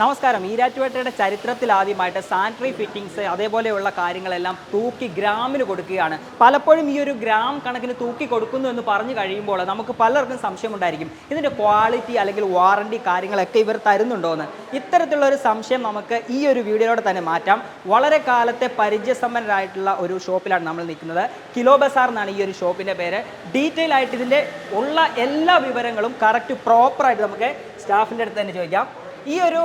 നമസ്കാരം. ഈരാറ്റുപേട്ടയുടെ ചരിത്രത്തിൽ ആദ്യമായിട്ട് സാനിറ്ററി ഫിറ്റിംഗ്സ് അതേപോലെയുള്ള കാര്യങ്ങളെല്ലാം തൂക്കി ഗ്രാമിന് കൊടുക്കുകയാണ്. പലപ്പോഴും ഈ ഒരു ഗ്രാം കണക്കിന് തൂക്കി കൊടുക്കുന്നു എന്ന് പറഞ്ഞു കഴിയുമ്പോൾ നമുക്ക് പലർക്കും സംശയമുണ്ടായിരിക്കും. ഇതിന്റെ ക്വാളിറ്റി അല്ലെങ്കിൽ വാറണ്ടി കാര്യങ്ങളൊക്കെ ഇവർ തരുന്നുണ്ടോ എന്ന് ഇത്തരത്തിലുള്ള ഒരു സംശയം നമുക്ക് ഈ ഒരു വീഡിയോയിലൂടെ തന്നെ മാറ്റാം. വളരെ കാലത്തെ പരിചയസമ്പന്നരായിട്ടുള്ള ഒരു ഷോപ്പിലാണ് നമ്മൾ നിൽക്കുന്നത്. കിലോ ബസാർ എന്നാണ് ഈ ഒരു ഷോപ്പിന്റെ പേര്. ഡീറ്റെയിൽ ആയിട്ട് ഇതിന്റെ ഉള്ള എല്ലാ വിവരങ്ങളും കറക്റ്റ് പ്രോപ്പറായിട്ട് നമുക്ക് സ്റ്റാഫിന്റെ അടുത്ത് തന്നെ ചോദിക്കാം. ഈ ഒരു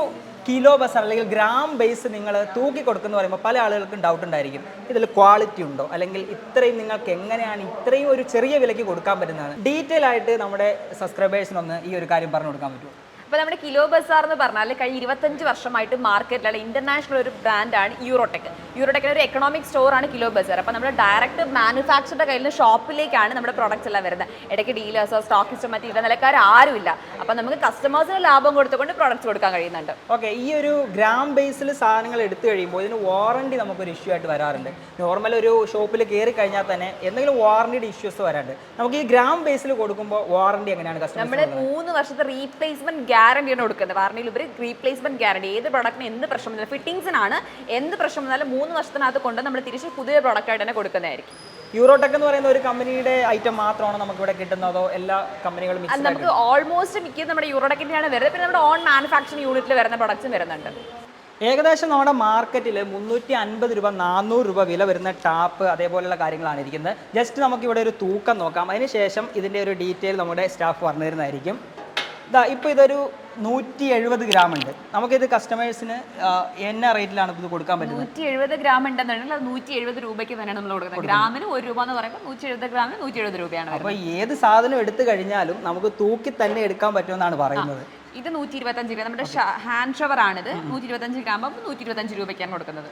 കിലോ ബസ് അല്ലെങ്കിൽ ഗ്രാം ബേസ് നിങ്ങൾ തൂക്കി കൊടുക്കുന്നു പറയുമ്പോൾ പല ആളുകൾക്കും ഡൗട്ട് ഉണ്ടായിരിക്കും. ഇതിൽ ക്വാളിറ്റി ഉണ്ടോ? അല്ലെങ്കിൽ ഇത്രയും നിങ്ങൾക്ക് എങ്ങനെയാണ് ഇത്രയും ഒരു ചെറിയ വിലയ്ക്ക് കൊടുക്കാൻ പറ്റുന്നതാണ്? ഡീറ്റെയിൽ ആയിട്ട് നമ്മുടെ സബ്സ്ക്രൈബേഴ്സിനൊന്ന് ഈ ഒരു കാര്യം പറഞ്ഞു കൊടുക്കാൻ പറ്റുമോ? അപ്പോൾ നമ്മുടെ കിലോ ബസാർ എന്ന് പറഞ്ഞാൽ കഴിഞ്ഞ ഇരുപത്തഞ്ച് വർഷമായിട്ട് മാർക്കറ്റിലുള്ള ഇന്റർനാഷണൽ ഒരു ബ്രാൻഡാണ് യൂറോടെക് യൂറോടെക്കിന് ഒരു എക്കണോമിക് സ്റ്റോറാണ് കിലോ ബസാർ. അപ്പോൾ നമ്മുടെ ഡയറക്റ്റ് മാനുഫാക്ചറുടെ കയ്യിൽ നിന്ന് ഷോപ്പിലേക്കാണ് നമ്മുടെ പ്രോഡക്റ്റ്സ് എല്ലാം വരുന്നത്. ഇടയ്ക്ക് ഡീലേഴ്സോ സ്റ്റോക്കിസ്റ്റോ മറ്റു ഇടനിലക്കാർ ആരുമില്ല അപ്പോൾ നമുക്ക് കസ്റ്റമേഴ്സിന് ലാഭം കൊടുത്തുകൊണ്ട് പ്രോഡക്റ്റ്സ് കൊടുക്കാൻ കഴിയുന്നുണ്ട്. ഓക്കെ ഈ ഒരു ഗ്രാം ബേസിൽ സാധനങ്ങൾ എടുത്തു കഴിയുമ്പോൾ ഇതിന് വാറണ്ടി നമുക്കൊരു ഇഷ്യൂ ആയിട്ട് വരാറുണ്ട്. നോർമൽ ഒരു ഷോപ്പിൽ കയറി കഴിഞ്ഞാൽ തന്നെ എന്തെങ്കിലും വാറണ്ടിയുടെ ഇഷ്യൂസ് വരാറുണ്ട്. നമുക്ക് ഈ ഗ്രാം ബേസിൽ കൊടുക്കുമ്പോൾ വാറണ്ടി എങ്ങനെയാണ് കസ്റ്റമർ നമ്മൾ മൂന്ന് വർഷത്തെ റീപ്ലേസ്മെന്റ് ഗ്യാരണ്ടിയാണ് കൊടുക്കുന്നത്. വാറണ്ടിയിൽ ഉപരി റീപ്ലേസ്മെന്റ് ഗ്യാരണ്ടി ഏത് പ്രോഡക്റ്റിന് എന്ത് പ്രശ്നം വന്നാലും ഫിറ്റിംഗ്സിനാണ് എന്ത് പ്രശ്നം വന്നാലും മൂന്ന് വർഷത്തിനകത്ത് കൊണ്ട് നമ്മൾ തിരിച്ച് പുതിയ പ്രോഡക്റ്റ് ആയിട്ട് തന്നെ കൊടുക്കുന്നതായിരിക്കും. യൂറോടെക് എന്ന് പറയുന്ന ഒരു കമ്പനിയുടെ ഐറ്റം മാത്രമാണോ നമുക്ക് ഇവിടെ കിട്ടുന്നതോ എല്ലാ കമ്പനികളും നമുക്ക് ഓൾമോസ്റ്റ് മിക്ക നമ്മുടെ യൂറോടെക്കിന്റെയാണ് വരുന്നത്. പിന്നെ നമ്മുടെ ഓൺ മാനുഫാക്ചറിങ് യൂണിറ്റിൽ വരുന്ന പ്രൊഡക്ട്സും വരുന്നുണ്ട്. ഏകദേശം നമ്മുടെ മാർക്കറ്റിൽ മുന്നൂറ്റി അൻപത് രൂപ നാനൂറ് രൂപ വില വരുന്ന ടാപ്പ് അതേപോലെയുള്ള കാര്യങ്ങളാണ് ഇരിക്കുന്നത്. ജസ്റ്റ് നമുക്ക് ഇവിടെ ഒരു തൂക്കം നോക്കാം. അതിനുശേഷം ഇതിന്റെ ഒരു ഡീറ്റെയിൽ നമ്മുടെ സ്റ്റാഫ് പറഞ്ഞു തരുന്നതായിരിക്കും. ഇതാ ഇപ്പോൾ ഇതൊരു നൂറ്റി എഴുപത് ഗ്രാം ഉണ്ട് നമുക്കിത് കസ്റ്റമേഴ്സിന് എന്ന റേറ്റിലാണ് ഇത് കൊടുക്കാൻ പറ്റുന്നത്. നൂറ്റി എഴുപത് ഗ്രാം ഉണ്ടെന്നുണ്ടെങ്കിൽ അത് നൂറ്റി എഴുപത് രൂപയ്ക്ക് തന്നെയാണ് നമ്മൾ കൊടുക്കുന്നത്. ഗ്രാമിന് ഒരു രൂപ എന്ന് പറയുമ്പോൾ നൂറ്റി എഴുപത് ഗ്രാമിന് നൂറ്റി എഴുപത് രൂപയാണ് അപ്പോൾ ഏത് സാധനം എടുത്തു കഴിഞ്ഞാലും നമുക്ക് തൂക്കി തന്നെ എടുക്കാൻ പറ്റുമെന്നാണ് പറയുന്നത്. ഇത് നൂറ്റി ഇരുപത്തഞ്ച് ഗ്രാം നമ്മുടെ ഹാൻഡ് ഷവർ ആണിത് നൂറ്റി ഇരുപത്തഞ്ച് ഗ്രാം നൂറ്റി ഇരുപത്തഞ്ച് രൂപയ്ക്കാണ് കൊടുക്കുന്നത്.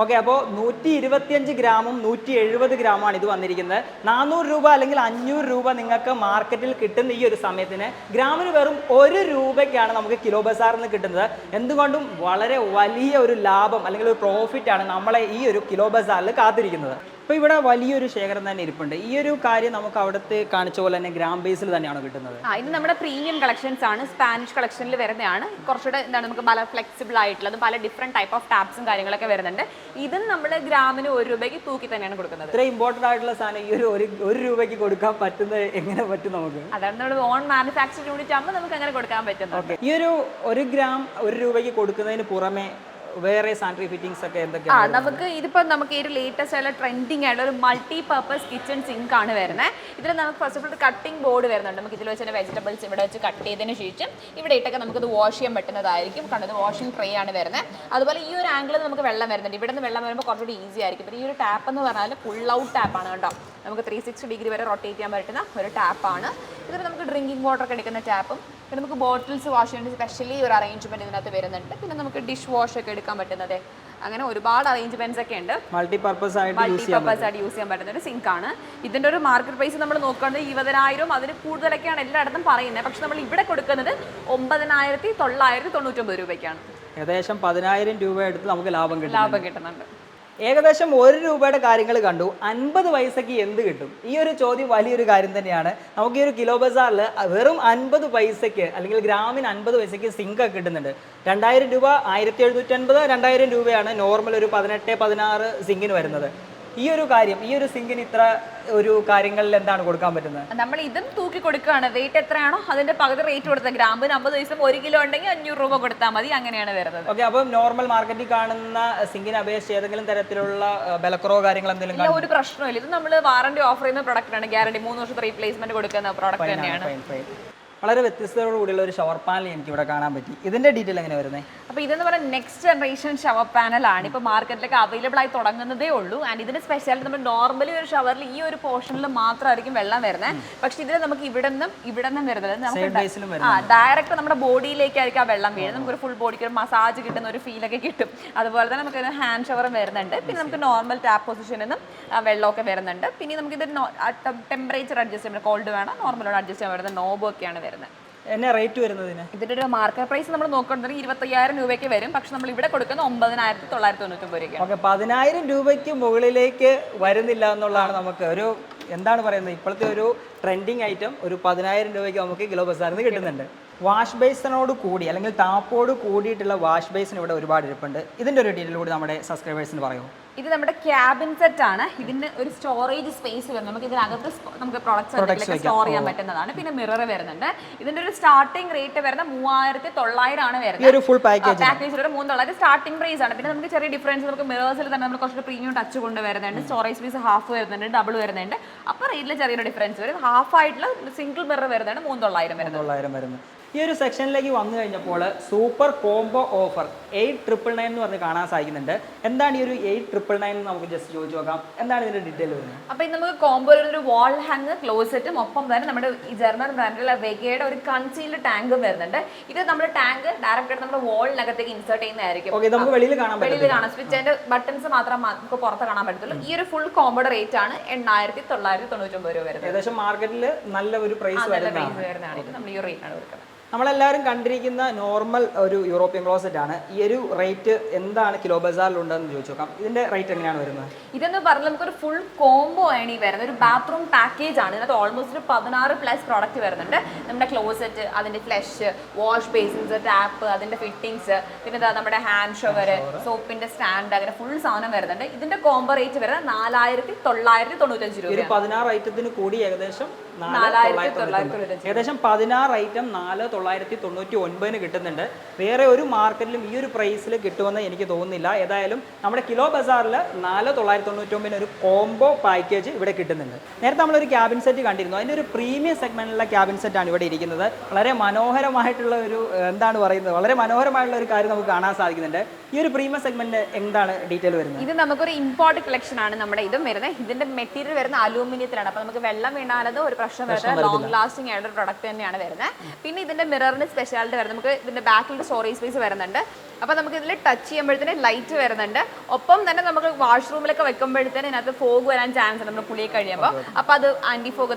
ഓക്കെ അപ്പോൾ നൂറ്റി ഇരുപത്തിയഞ്ച് ഗ്രാമും നൂറ്റി എഴുപത് ഗ്രാമാണ് ഇത് വന്നിരിക്കുന്നത്. നാനൂറ് രൂപ അല്ലെങ്കിൽ അഞ്ഞൂറ് രൂപ നിങ്ങൾക്ക് മാർക്കറ്റിൽ കിട്ടുന്ന ഈ ഒരു സമയത്തിന് ഗ്രാമിന് വെറും ഒരു രൂപയ്ക്കാണ് നമുക്ക് കിലോ ബസാറിൽ നിന്ന് കിട്ടുന്നത്. എന്തുകൊണ്ടും വളരെ വലിയ ഒരു ലാഭം അല്ലെങ്കിൽ ഒരു പ്രോഫിറ്റാണ് നമ്മളെ ഈ ഒരു കിലോ ബസാറിൽ കാത്തിരിക്കുന്നത്. അപ്പോൾ ഇവിടെ വലിയൊരു ശേഖരം തന്നെ ഇരിപ്പുണ്ട്. ഈ ഒരു കാര്യം നമുക്ക് അവിടുത്തെ കാണിച്ച പോലെ തന്നെ ഗ്രാം ബേസിൽ തന്നെയാണോ കിട്ടുന്നത്? ആ ഇത് നമ്മുടെ പ്രീമിയം കളക്ഷൻസ് ആണ്. സ്പാനിഷ് കളക്ഷനിൽ വരുന്നതാണ്. കുറച്ചുകൂടെ എന്താണ് നമുക്ക് പല ഫ്ലെക്സിബിൾ ആയിട്ടുള്ളതും പല ഡിഫറെന്റ് ടൈപ്പ് ഓഫ് ടാപ്സും കാര്യങ്ങളൊക്കെ വരുന്നുണ്ട്. ഇതും നമ്മൾ ഗ്രാമിന് ഒരു രൂപയ്ക്ക് തൂക്കി തന്നെയാണ് കൊടുക്കുന്നത്. ഇത്ര ഇമ്പോർട്ടന്റ് ആയിട്ടുള്ള സാധനം ഈ ഒരു ഒരു- രൂപയ്ക്ക് കൊടുക്കാൻ പറ്റുന്നത് എങ്ങനെ പറ്റും നമുക്ക്? അതാണ് നമ്മൾ ഓൺ മാനുഫാക്ചർ യൂണിറ്റ് ആകുമ്പോൾ നമുക്ക് അങ്ങനെ കൊടുക്കാൻ പറ്റുന്നത് ഈ ഒരു ഒരു ഗ്രാം ഒരു രൂപയ്ക്ക് കൊടുക്കുന്നതിന് പുറമെ വേറെ സാനിറ്ററി ഫിറ്റിംഗ്സ് ഒക്കെ ആ എന്തൊക്കെയാണ് നമുക്ക് ഇതിപ്പോൾ നമുക്ക് ഈ ഒരു ലേറ്റസ്റ്റ് ആയിട്ടുള്ള ട്രെൻഡിങ് ആയിട്ടുള്ള ഒരു മൾട്ടി പർപ്പസ് കിച്ചൺ സിങ്ക് ആണ് വരുന്നത് ഇതിൽ നമുക്ക് first of all cutting board വരുന്നുണ്ട്. നമുക്ക് ഇതിൽ വെച്ച് തന്നെ വെജിറ്റബിൾസ് ഇവിടെ വെച്ച് കട്ട് ചെയ്തതിന് ശേഷം ഇവിടെ ഇട്ടൊക്കെ നമുക്കിത് വാഷ് ചെയ്യാൻ പറ്റുന്നതായിരിക്കും. കണ്ടത് വാഷിംഗ് ട്രേ ആണ് വരുന്നത് അതുപോലെ ഈ ഒരു ആംഗിളിൽ നമുക്ക് വെള്ളം വരുന്നുണ്ട്. ഇവിടെ നിന്ന് വെള്ളം വരുമ്പോൾ കുറച്ചുകൂടി ഈസി ആയിരിക്കും. ഈ ഒരു ടാപ്പ് എന്ന് പറഞ്ഞാൽ ഫുൾ ഔട്ട് ആണ് കേട്ടോ നമുക്ക് ത്രീ സിക്സ്റ്റി ഡിഗ്രി വരെ റൊട്ടേറ്റ് ചെയ്യാൻ പറ്റുന്ന ഒരു ടാപ്പാണ് ഇതിൽ നമുക്ക് ഡ്രിങ്കിങ് വാട്ടർ ഒക്കെ എടുക്കുന്ന ടാപ്പും പിന്നെ നമുക്ക് ബോട്ടിൽസ് വാഷ് ചെയ്യാൻ സ്പെഷ്യലി ഒരു അറേഞ്ച്മെന്റ് ഇതിനകത്ത് വരുന്നുണ്ട്. പിന്നെ നമുക്ക് ഡിഷ് വാഷ് ഒക്കെ എടുക്കാൻ പറ്റുന്നത്. അങ്ങനെ ഒരുപാട് അറേഞ്ച്മെന്റ്സ് ഒക്കെ ഉണ്ട്. മൾട്ടി പർപ്പസ് ആയിട്ട് യൂസ് മൾട്ടി ചെയ്യാൻ പർപ്പസ് ആയിട്ട് യൂസ് ചെയ്യാൻ പറ്റുന്ന ഒരു സിങ്ക് ആണ്. ഇതിന്റെ ഒരു മാർക്കറ്റ് പ്രൈസ് നമ്മൾ നോക്കുകയാണെങ്കിൽ ഇരുപതിനായിരം അതിന് കൂടുതലൊക്കെയാണ് എല്ലായിടത്തും പറയുന്നത്. പക്ഷെ നമ്മൾ ഇവിടെ കൊടുക്കുന്നത് ഒമ്പതിനായിരത്തി തൊള്ളായിരത്തി തൊണ്ണൂറ്റൊമ്പത് രൂപയ്ക്കാണ്. ഏകദേശം പതിനായിരം രൂപ എടുത്ത് നമുക്ക് ലാഭം കിട്ടും ലാഭം കിട്ടുന്നുണ്ട്. ഏകദേശം ഒരു രൂപയുടെ കാര്യങ്ങൾ കണ്ടു. അൻപത് പൈസയ്ക്ക് എന്ത് കിട്ടും? ഈ ഒരു ചോദ്യം വലിയൊരു കാര്യം തന്നെയാണ്. നമുക്ക് ഈ ഒരു കിലോ ബസാറിൽ വെറും അൻപത് പൈസയ്ക്ക് അല്ലെങ്കിൽ ഗ്രാമിന് അൻപത് പൈസയ്ക്ക് സിങ്ക് ഒക്കെ കിട്ടുന്നുണ്ട്. രണ്ടായിരം രൂപ ആയിരത്തി എഴുന്നൂറ്റി അൻപത് രണ്ടായിരം രൂപയാണ് നോർമൽ ഒരു പതിനെട്ട് പതിനാറ് സിങ്കിന് വരുന്നത്. ഈ ഒരു കാര്യം ഈ ഒരു സിങ്കിന് ഇത്ര ഒരു കാര്യങ്ങളിൽ എന്താണ് കൊടുക്കാൻ പറ്റുന്നത്? നമ്മൾ ഇതും തൂക്കി കൊടുക്കുകയാണ്. വെയിറ്റ് എത്രയാണോ അതിന്റെ പകുതി റേറ്റ് കൊടുത്തത്. ഗ്രാമ്പിന് അമ്പത് ദിവസം ഒരു കിലോ ഉണ്ടെങ്കിൽ അഞ്ഞൂറ് രൂപ കൊടുത്താൽ മതി. അങ്ങനെയാണ് വരുന്നത്. ഓക്കെ അപ്പം നോർമൽ മാർക്കറ്റിൽ കാണുന്ന സിങ്കിനെ അപേക്ഷിച്ച് ഏതെങ്കിലും തരത്തിലുള്ള ബലക്കുറവോ കാര്യങ്ങൾ എന്തെങ്കിലും ഒരു പ്രശ്നമില്ല ഇത് നമ്മൾ വാറണ്ടി ഓഫർ ചെയ്യുന്ന പ്രൊഡക്റ്റ് ആണ് ഗ്യാരണ്ടി മൂന്ന് വർഷത്തെ റീപ്ലേസ്മെന്റ് കൊടുക്കുന്ന പ്രോഡക്റ്റ് തന്നെയാണ്. വളരെ വ്യത്യസ്തതയോട് കൂടിയുള്ള ഒരു ഷവർ പാനൽ എനിക്ക് ഇവിടെ കാണാൻ പറ്റി. ഇതിന്റെ ഡീറ്റെയിൽ എങ്ങനെ വരുന്നത് അപ്പോൾ ഇതെന്ന് പറഞ്ഞാൽ നെക്സ്റ്റ് ജനറേഷൻ ഷവർ പാനലാണ് ഇപ്പോൾ മാർക്കറ്റിലേക്ക് അവൈലബിൾ ആയി തുടങ്ങുന്നതേ ഉള്ളൂ. ആൻഡ് ഇതിന്റെ സ്പെഷ്യാലിറ്റി നമ്മൾ നോർമലി ഒരു ഷവറിൽ ഈ ഒരു പോർഷനിൽ മാത്രമായിരിക്കും വെള്ളം വരുന്നത് പക്ഷെ ഇതിൽ നമുക്ക് ഇവിടെ നിന്നും ഇവിടെ നിന്നും വരുന്നത് നമുക്ക് ആ ഡയറക്റ്റ് നമ്മുടെ ബോഡിയിലേക്കായിരിക്കും ആ വെള്ളം വീഴുന്നത്. നമുക്ക് ഒരു ഫുൾ ബോഡിക്ക് ഒരു മസാജ് കിട്ടുന്ന ഒരു ഫീൽ ഒക്കെ കിട്ടും. അതുപോലെ തന്നെ നമുക്ക് ഹാൻഡ് ഷവറും വരുന്നുണ്ട്. പിന്നെ നമുക്ക് നോർമൽ ടാപ്പ് പൊസിഷനിൽ നിന്നും വെള്ളമൊക്കെ വരുന്നുണ്ട്. പിന്നെ നമുക്ക് ഇത് ടെമ്പറേച്ചർ അഡ്ജസ്റ്റ് ചെയ്യുമ്പോൾ കോൾഡ് വേണം നോർമലോട് അഡ്ജസ്റ്റ് ചെയ്യാൻ വരുന്ന നോബൊക്കെയാണ് ഒക്കെയാണ് വരുന്നത്. എന്നാ റേറ്റ് വരുന്നതിന്? ഇതിന്റെ ഒരു മാർക്കറ്റ് പ്രൈസ് നമ്മൾ നോക്കുകയാണെങ്കിൽ ഇരുപത്തയ്യായിരം രൂപയ്ക്ക് വരും. പക്ഷെ നമ്മൾ ഇവിടെ കൊടുക്കുന്ന ഒമ്പതിനായിരത്തി തൊള്ളായിരത്തി തൊണ്ണൂറ്റൊമ്പത് ഒമ്പത് ഓക്കെ പതിനായിരം രൂപയ്ക്ക് മുകളിലേക്ക് വരുന്നില്ല എന്നുള്ളതാണ് നമുക്ക് ഒരു എന്താണ് പറയുന്നത്? ഇപ്പോഴത്തെ ഒരു ട്രെൻഡിങ് ഐറ്റം ഒരു പതിനായിരം രൂപയ്ക്ക് നമുക്ക് കിലോ ബസാറിൽ നിന്ന് കിട്ടുന്നുണ്ട്. വാഷ് ബേസിനോട് കൂടി അല്ലെങ്കിൽ ടാപ്പോട് കൂടിയിട്ടുള്ള വാഷ് ബേസിന് ഇവിടെ ഒരുപാട് ഇരിപ്പുണ്ട്. ഇതിന്റെ ഒരു ഡീറ്റെയിൽ കൂടി നമ്മുടെ സബ്സ്ക്രൈബേഴ്സിന് പറയുമോ ഇത് നമ്മുടെ ക്യാബിൻ സെറ്റ് ആണ്. ഇതിന് ഒരു സ്റ്റോറേജ് സ്പേസ് വരുന്നത് നമുക്ക് ഇതിനകത്ത് നമുക്ക് പ്രൊഡക്ട്സ് സ്റ്റോർ ചെയ്യാൻ പറ്റുന്നതാണ്. പിന്നെ മിറർ വരുന്നുണ്ട്. ഇതിന്റെ ഒരു സ്റ്റാർട്ടിംഗ് റേറ്റ് വരുന്ന മൂവായിരത്തി തൊള്ളായിരം ആണ് വരുന്നത്. പാക്കേജ് ഒരു മൂന്ന് തൊള്ളായിരം സ്റ്റാർട്ടിംഗ് പ്രൈസ് ആണ്. പിന്നെ നമുക്ക് ചെറിയ ഡിഫറൻസ് നമുക്ക് മിറേഴ്സിൽ തന്നെ നമ്മൾ കുറച്ച് പ്രീമിയം ടച്ച് കൊണ്ട് വരുന്നുണ്ട് സ്റ്റോറേജ് സ്പേസ് ഹാഫ് വരുന്നുണ്ട് ഡബിൾ വരുന്നുണ്ട്. അപ്പൊ റേറ്റിൽ ചെറിയൊരു ഡിഫറൻസ് വരും. ഹാഫ് ആയിട്ടുള്ള സിംഗിൾ മിറർ വരുന്നതാണ്. മൂന്ന് തൊള്ളായിരം വരുന്നത്. ഈ ഒരു സെക്ഷനിലേക്ക് വന്നു കഴിഞ്ഞപ്പോൾ super combo offer eight triple nine എന്ന് പറഞ്ഞ് കാണാൻ സാധിക്കുന്നുണ്ട്. എന്താണ് ഈ ഒരു എയ്റ്റ് ട്രിപ്പിൾ നയൻ എന്ന് നമുക്ക് ജസ്റ്റ് ചോദിച്ചു നോക്കാം. എന്താണ് ഇതിന്റെ ഡീറ്റെയിൽ വരുന്നത്? അപ്പൊ ഇത് നമുക്ക് കോംബോ ഒരു വാൾ ഹാങ് ക്ലോസറ്റും ഒപ്പം തന്നെ നമ്മുടെ ഈ ജർമ്മൻ ബ്രാൻഡിലുള്ള വെഗയുടെ ഒരു കൺസീൽഡ് ടാങ്കും വരുന്നുണ്ട്. ഇത് നമ്മുടെ ടാങ്ക് ഡയറക്റ്റ് ആയിട്ട് നമ്മുടെ വാളിനകത്തേക്ക് ഇൻസേർട്ട് ചെയ്യുന്നതായിരിക്കും. ഓക്കെ നമുക്ക് വെളിയിൽ കാണാം വെളിയിൽ കാണാം. സ്വിച്ചിന്റെ ബട്ടൺസ് മാത്രം നമുക്ക് പുറത്ത് കാണാൻ പറ്റത്തുള്ളൂ. ഈ ഒരു ഫുൾ കോംബോയുടെ റേറ്റ് ആണ് എണ്ണായിരത്തി തൊള്ളായിരത്തി തൊണ്ണൂറ്റി ഒമ്പത് രൂപ വരുന്നത്. ഏകദേശം മാർക്കറ്റിൽ നല്ല ഒരു പ്രൈസ് വരുന്നതാണ്. നമ്മൾ ഈ റേറ്റ് ആണ് കൊടുക്കുന്നത്. നമ്മളെല്ലാവരും കണ്ടിരിക്കുന്ന നോർമൽ ഒരു യൂറോപ്യൻ ക്ലോസറ്റ് ആണ് ഈ ഒരു റേറ്റ് എന്താണ് കിലോ ബസാറിൽ ഉണ്ടെന്ന് ചോദിച്ചു നോക്കാം ഇതിന്റെ റേറ്റ് എങ്ങനെയാണ് വരുന്നത്? ഇതെന്ന് പറഞ്ഞാൽ നമുക്കൊരു ഫുൾ കോംബോ ആണ് ഈ വരുന്നത്. ഒരു ബാത്റൂം പാക്കേജ് ആണ്. ഇതിനകത്ത് ഓൾമോസ്റ്റ് ഒരു പതിനാറ് പ്ലസ് പ്രോഡക്റ്റ് വരുന്നുണ്ട്. നമ്മുടെ ക്ലോസറ്റ് അതിന്റെ ഫ്ലഷ് വാഷ് ബേസിൻസ് ടാപ്പ് അതിന്റെ ഫിറ്റിംഗ്സ് പിന്നെ നമ്മുടെ ഹാൻഡ് ഷവർ സോപ്പിന്റെ സ്റ്റാൻഡ് അങ്ങനെ ഫുൾ സാധനം വരുന്നുണ്ട്. ഇതിന്റെ കോംബോ റേറ്റ് വരുന്നത് നാലായിരത്തി തൊള്ളായിരത്തി തൊണ്ണൂറ്റഞ്ച് രൂപ പതിനാറ് ഐറ്റത്തിന് കൂടി ഏകദേശം ഏകദേശം പതിനാറ് ഐറ്റം നാല് തൊള്ളായിരത്തി തൊണ്ണൂറ്റി ഒൻപതിന് കിട്ടുന്നുണ്ട്. വേറെ ഒരു മാർക്കറ്റിലും ഈ ഒരു പ്രൈസിൽ കിട്ടുമെന്ന് എനിക്ക് തോന്നുന്നില്ല. ഏതായാലും നമ്മുടെ കിലോ ബസാറിൽ നാല് തൊള്ളായിരത്തി തൊണ്ണൂറ്റി ഒമ്പതിന് ഒരു കോംബോ പാക്കേജ് ഇവിടെ കിട്ടുന്നുണ്ട്. നേരത്തെ നമ്മളൊരു ക്യാബിൻ സെറ്റ് കണ്ടിരുന്നു. അതിന്റെ ഒരു പ്രീമിയം സെഗ്മെന്റിലുള്ള ക്യാബിൻ സെറ്റാണ് ഇവിടെ ഇരിക്കുന്നത്. വളരെ മനോഹരമായിട്ടുള്ള ഒരു എന്താണ് പറയുന്നത്? വളരെ മനോഹരമായിട്ടുള്ള ഒരു കാര്യം നമുക്ക് കാണാൻ സാധിക്കുന്നുണ്ട്. ഈ ഒരു പ്രീമിയം സെഗ്മെന്റ് എന്താണ് ഡീറ്റെയിൽ വരുന്നത്? ഇത് നമുക്കൊരു ഇമ്പോർട്ട് കളക്ഷൻ ആണ് നമ്മുടെ ഇതും വരുന്നത്. ഇതിന്റെ മെറ്റീരിയൽ വരുന്ന അലൂമിനിയത്തിലാണ് അപ്പൊ നമുക്ക് വെള്ളം വീണാലത് ഒരു പ്രശ്നം വരുന്നത് ലോങ് ലാസ്റ്റിംഗ് ആയിട്ട് പ്രൊഡക്റ്റ് തന്നെയാണ് വരുന്നത്. പിന്നെ ഇതിന്റെ മിററിന് സ്പെഷ്യാലിറ്റി വരുന്നത്. നമുക്ക് ഇതിന്റെ ബാക്കിൽ സ്റ്റോറേജ് സ്പേസ് വരുന്നുണ്ട്. അപ്പൊ നമുക്ക് ഇതിൽ ടച്ച് ചെയ്യുമ്പോഴത്തേന് ലൈറ്റ് വരുന്നുണ്ട്. ഒപ്പം തന്നെ നമുക്ക് വാഷ്റൂമിലൊക്കെ വെക്കുമ്പോഴത്തേന് ഇതിനകത്ത് ഫോഗ് വരാൻ ചാൻസ് ഉണ്ട്. നമ്മൾ കുളിയെ കഴിയുമ്പോൾ. അപ്പൊ അത് ആന്റി ഫോഗ്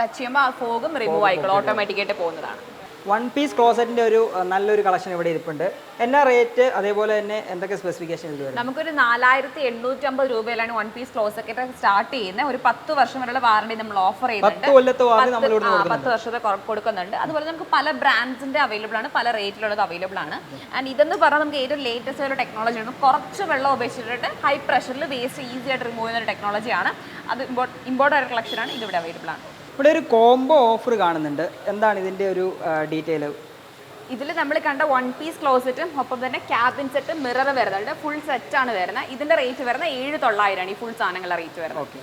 ടച്ച് ചെയ്യുമ്പോൾ ആ ഫോഗും റിമൂവ് ആയിക്കോളും. ഓട്ടോമാറ്റിക്കായിട്ട് പോകുന്നതാണ്. വൺ പീസ് ക്ലോസറ്റിന്റെ ഒരു നല്ലൊരു കളക്ഷൻ ഇവിടെ ഇരിപ്പുണ്ട്. എന്നാ റേറ്റ് അതേപോലെ തന്നെ എന്തൊക്കെ സ്പെസിഫിക്കേഷൻ നമുക്കൊരു നാലായിരത്തി എണ്ണൂറ്റി അമ്പത് രൂപയിലാണ് വൺ പീസ് ക്ലോസറ്റ് സ്റ്റാർട്ട് ചെയ്യുന്നത്. ഒരു പത്ത് വർഷം വരെയുള്ള വാറണ്ടി നമ്മൾ ഓഫർ ചെയ്യുന്നുണ്ട്. പത്ത് വർഷത്തെ കൊടുക്കുന്നുണ്ട്. അതുപോലെ നമുക്ക് പല ബ്രാൻഡ്സിന്റെ അവൈലബിൾ ആണ് പല റേറ്റിലുള്ളത് അവൈലബിൾ ആണ്. ആൻഡ് ഇതെന്ന് പറഞ്ഞാൽ നമുക്ക് ഏറ്റവും ലേറ്റസ്റ്റ് ഒരു ടെക്നോളജി ആണ്. കുറച്ച് വെള്ളം ഉപയോഗിച്ചിട്ട് ഹൈ പ്രഷറിൽ വേസ്റ്റ് ഈസി ആയിട്ട് റിമൂവ് ചെയ്യുന്ന ഒരു ടെക്നോളജിയാണ് അത് ഇമ്പോർട്ടന്റ് ആയ കളക്ഷനാണ് ആണ് ഇത് ഇവിടെ അവൈലബിൾ ആണ്. ഇവിടെ ഒരു കോംബോ ഓഫർ കാണുന്നുണ്ട്. എന്താണ് ഇതിന്റെ ഒരു ഡീറ്റെയിൽ ഇതിൽ നമ്മൾ കണ്ട വൺ പീസ് ക്ലോസറ്റും ഒപ്പം തന്നെ ക്യാബിൻ സെറ്റ് മിറർ വരുന്നുണ്ട് ഫുൾ സെറ്റ് ആണ് വരുന്നത്. ഇതിന്റെ റേറ്റ് വരുന്നത് ഏഴ് തൊള്ളായിരമാണ് ഈ ഫുൾ സാധനങ്ങളുടെ റേറ്റ് വരുന്നത്. ഓക്കെ